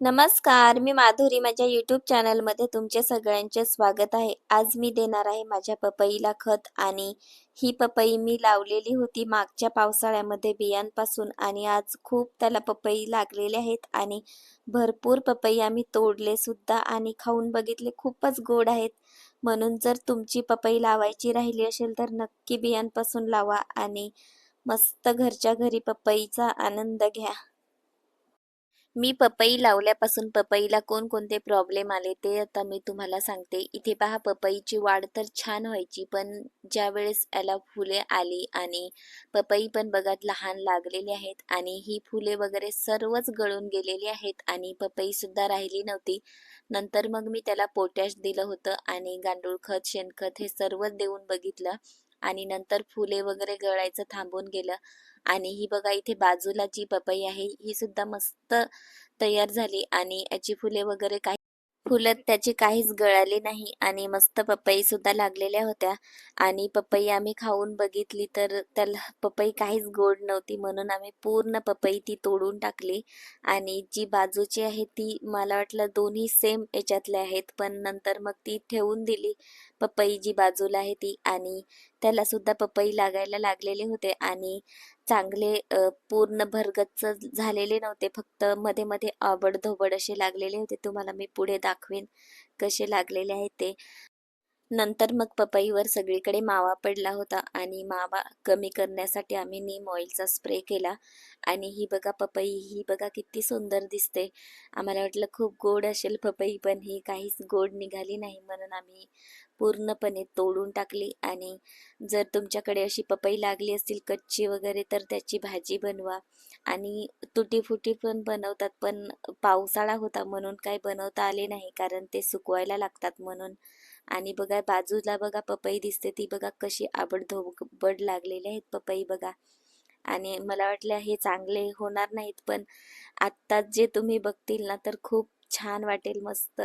नमस्कार मी माधुरी. माझ्या यूट्यूब चॅनलमध्ये तुमचे सगळ्यांचे स्वागत आहे. आज मी देणार आहे माझ्या पपईला खत आणि ही पपई मी लावलेली होती मागच्या पावसाळ्यामध्ये बियांपासून आणि आज खूप त्याला पपई लागलेले आहेत आणि भरपूर पपई आम्ही तोडले सुद्धा आणि खाऊन बघितले खूपच गोड आहेत. म्हणून जर तुमची पपई लावायची राहिली असेल तर नक्की बियांपासून लावा आणि मस्त घरच्या घरी पपईचा आनंद घ्या. मी पपई लावल्यापासून पपईला कोणकोणते प्रॉब्लेम आले ते आता मी तुम्हाला सांगते. इथे पहा पपईची वाढ तर छान व्हायची पण ज्या वेळेस याला फुले आली आणि पपई पण बघा लहान लागलेली आहेत आणि ही फुले वगैरे सर्वच गळून गेलेली आहेत आणि पपई सुद्धा राहिली नव्हती. नंतर मग मी त्याला पोटॅश दिलं होतं आणि गांडूळ खत शेणखत हे सर्वच देऊन बघितलं. आणि नंतर फुले वगैरे गळायचं थांबून गेलं. आणि ही बघा इथे बाजूला जी पपई आहे ही सुद्धा मस्त तयार झाली. आणि याची फुले वगैरे काही फुलं त्याची काहीच गळाली नाही आणि मस्त पपई सुद्धा लागलेल्या होत्या. आणि पपई आम्ही खाऊन बघितली तर त्याला पपई काहीच गोड नव्हती म्हणून आम्ही पूर्ण पपई ती तोडून टाकली. आणि जी बाजूची आहे ती मला वाटलं दोन्ही सेम याच्यातल्या आहेत पण नंतर मग ती ठेवून दिली पपई जी बाजूला आहे ती. आणि त्याला सुद्धा पपई लागायला लागलेले होते. आणि चांगले पूर्ण भरगच्च झालेले नव्हते. फक्त मध्ये मध्ये आवड धोबड असे लागलेले होते. तुम्हाला मी पुढे दाखवेन कसे लागलेले आहेत ते. नंतर मग पपईवर सगळीकडे मावा पडला होता आणि मावा कमी करण्यासाठी आम्ही नीम ऑइलचा स्प्रे केला. आणि ही बघा पपई ही बघा किती सुंदर दिसते. आम्हाला वाटलं खूप गोड असेल पपई पण ही काहीच गोड निघाली नाही म्हणून आम्ही पूर्णपणे तोडून टाकली. आणि जर तुमच्याकडे अशी पपई लागली असतील कच्ची वगैरे तर त्याची भाजी बनवा. आणि तुटी फुटी पण बनवतात पण पावसाळा होता म्हणून काही बनवता आले नाही कारण ते सुकवायला लागतात म्हणून. आणि बघा बाजूला बघा पपई दिसते ती बघा कशी आबडधोबड लागलेली आहेत पपई बघा. आणि मला वाटलं हे चांगले होणार नाहीत पण आत्ताच जे तुम्ही बघतील ना तर खूप छान वाटेल मस्त.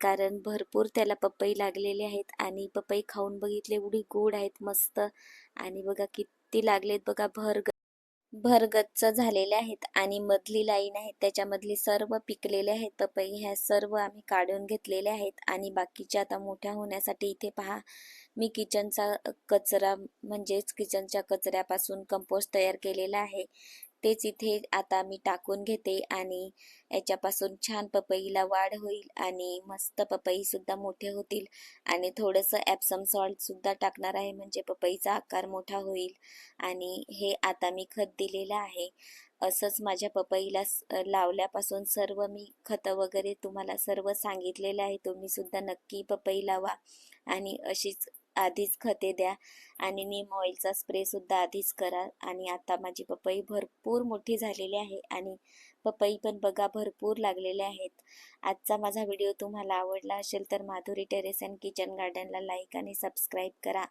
कारण भरपूर त्याला पपई लागलेले आहेत आणि पपई खाऊन बघितले एवढी गोड आहेत मस्त. आणि बघा किती लागलेत बघा भर भरगच्च झालेले आहेत आणि मधली लाईन आहेत त्याच्यामधली सर्व पिकलेले आहेत. पपई ह्या सर्व आम्ही काढून घेतलेले आहेत आणि बाकीच्या आता मोठ्या होण्यासाठी इथे पहा मी किचनचा कचरा म्हणजेच किचनच्या कचऱ्यापासून कंपोस्ट तयार केलेला आहे. तेच इथे आता मी टाकून घेते आणि याच्यापासून छान पपईला वाढ होईल आणि मस्त पपईसुद्धा मोठे होतील. आणि थोडंसं ॲप्सम सॉल्टसुद्धा टाकणार आहे म्हणजे पपईचा आकार मोठा होईल. आणि हे आता मी खत दिलेलं आहे. असंच माझ्या पपईला लावल्यापासून सर्व मी खतं वगैरे तुम्हाला सर्व सांगितलेलं आहे. तुम्ही सुद्धा नक्की पपई लावा. आणि अशीच आधीच खते द्या आणि नीम ऑइलचा स्प्रे सुद्धा आधीच करा. आणि आता माझी पपई भरपूर मोठी झालेली आहे आणि पपई पण बघा भरपूर लागलेले आहेत. आजचा माझा व्हिडिओ तुम्हाला आवडला असेल तर माधुरी टेरेस अँड किचन गार्डनला लाईक आणि सबस्क्राईब करा.